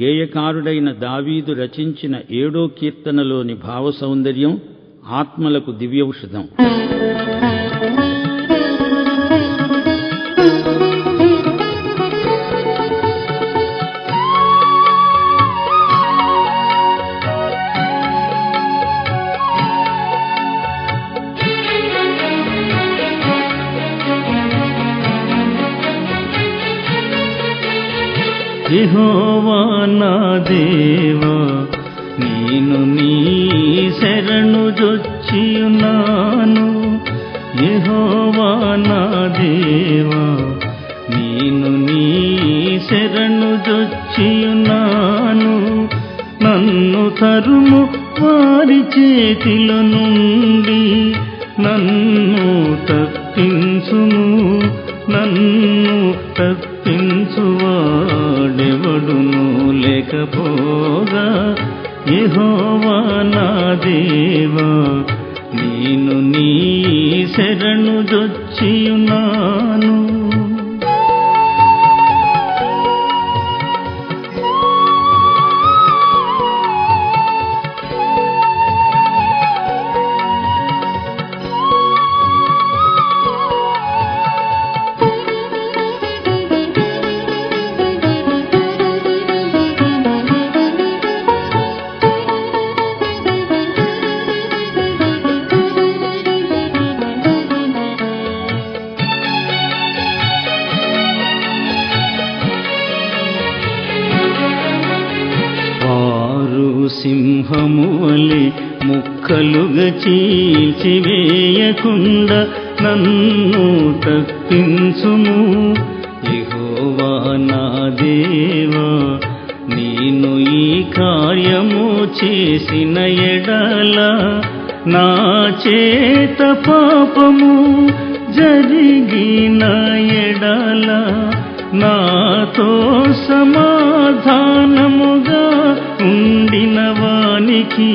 గేయకారుడైన దావీదు రచించిన ఏడో కీర్తనలోని భావ సౌందర్యం ఆత్మలకు దివ్యౌషధం. యహోవా నా దేవా నేను నీ శరణు జొచ్చియున్నాను. యహోవా నా దేవా నేను నీ శరణు జొచ్చియున్నాను. నన్ను తరుము వారి చేతిల నుండి నన్ను తప్పించుము నన్ను తప్పి లేకపోగా యెహోవా నా దేవా నేను నీ శరణు జొచ్చియున్నాను సింహము ముక్కలుగా చీల్చివేయకుండా నన్ను తప్పించుము. ఇహోవా నా దేవా నేను ఈ కార్యము చేసిన ఎడల నా చేత పాపము జరిగిన ఎడల నాతో సమా వానికి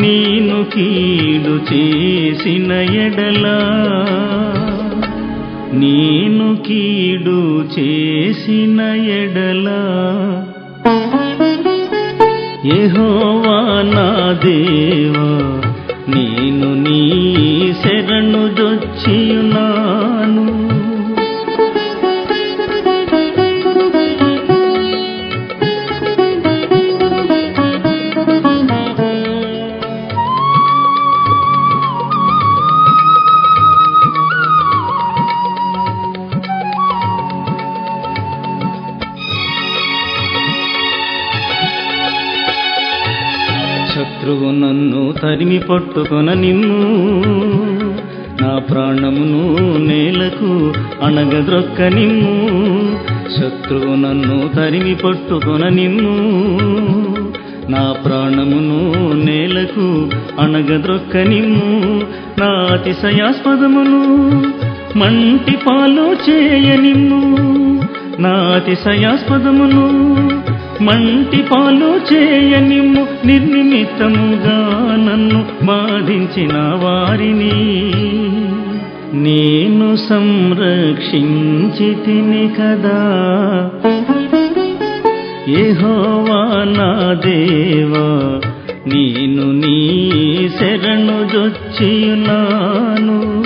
నేను కీడు చేసిన ఎడలా. నేను కీడు చేసిన ఎడలా. యెహోవా నా దేవా నేను నీ శరణు జొచ్చియున్నాను శత్రువు నన్ను తరిమి పట్టుకొన నిమ్ము నా ప్రాణమును నేలకు అణగద్రొక్క నిమ్ము శత్రువు నన్ను తరిమి పట్టుకొన నిమ్ము నా ప్రాణమును నేలకు అణగద్రొక్క నిమ్ము నా అతిశయాస్పదమును మంటి పాలు చేయనిమ్ము నా అతిశయాస్పదమును మంటి పాలు చేయనిమ్ము నిర్నిమిత్తముగా నన్ను బాధించిన వారిని. నేను సంరక్షించి తిని కదా. ఏహోవా నా దేవా నేను నీ శరణు జొచ్చియున్నాను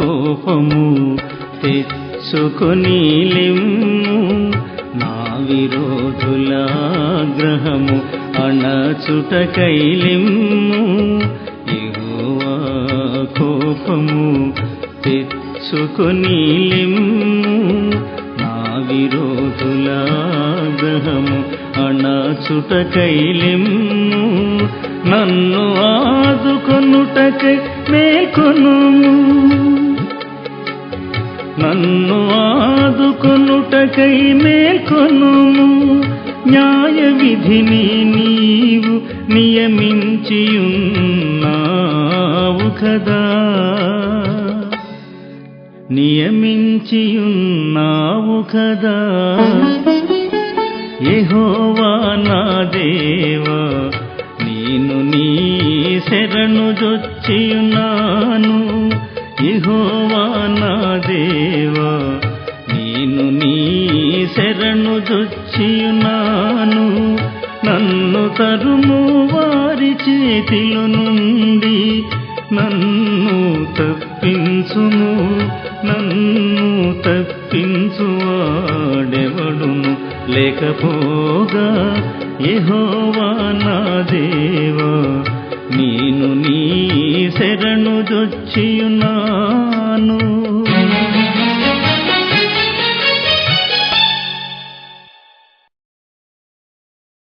కోపము తెచ్చుకొని నా విరోధుల గ్రహము అణచుటకై లిమ్ము యెహోవా కోపము తెచ్చుకొని నా విరోధుల గ్రహము అణచుటకై లిమ్ము నన్ను ఆదుకొనుటకై మేల్కొను నన్ను ఆదుకొనుటకై మేల్కొనుము. న్యాయ విధిని నీవు నియమించియున్నావు కదా. నియమించియున్నావు కదా. యెహోవా నా దేవా నేను నీ శరణు జొచ్చు శరణు జొచ్చియున్నాను. నన్ను తరుము వారి చేతిలో నుండి. నన్ను తప్పించుము నన్ను తప్పించువాడెవడును లేకపోగా యెహోవా నా దేవా నేను నీ శరణు జొచ్చియున్నాను.